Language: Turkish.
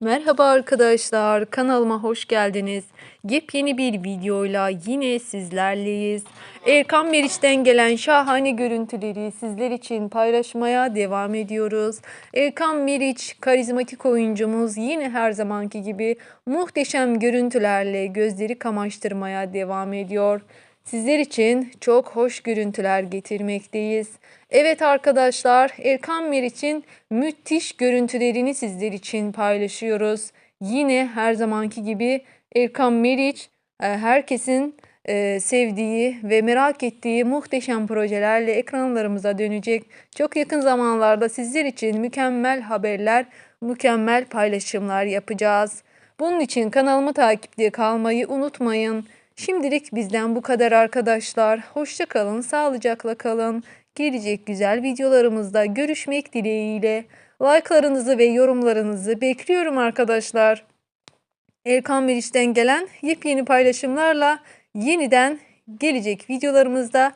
Merhaba arkadaşlar, kanalıma hoş geldiniz. Yepyeni bir videoyla yine sizlerleyiz. Erkan Meriç'ten gelen şahane görüntüleri sizler için paylaşmaya devam ediyoruz. Erkan Meriç, karizmatik oyuncumuz yine her zamanki gibi muhteşem görüntülerle gözleri kamaştırmaya devam ediyor. Sizler için çok hoş görüntüler getirmekteyiz. Evet arkadaşlar, Erkan Meriç'in müthiş görüntülerini sizler için paylaşıyoruz. Yine her zamanki gibi Erkan Meriç e, herkesin e, sevdiği ve merak ettiği muhteşem projelerle ekranlarımıza dönecek. Çok yakın zamanlarda sizler için mükemmel haberler, mükemmel paylaşımlar yapacağız. Bunun için kanalımı takipte kalmayı unutmayın. Şimdilik bizden bu kadar arkadaşlar. Hoşça kalın, sağlıcakla kalın. Gelecek güzel videolarımızda görüşmek dileğiyle. Like'larınızı ve yorumlarınızı bekliyorum arkadaşlar. Erkan Meriç'ten gelen yepyeni paylaşımlarla yeniden gelecek videolarımızda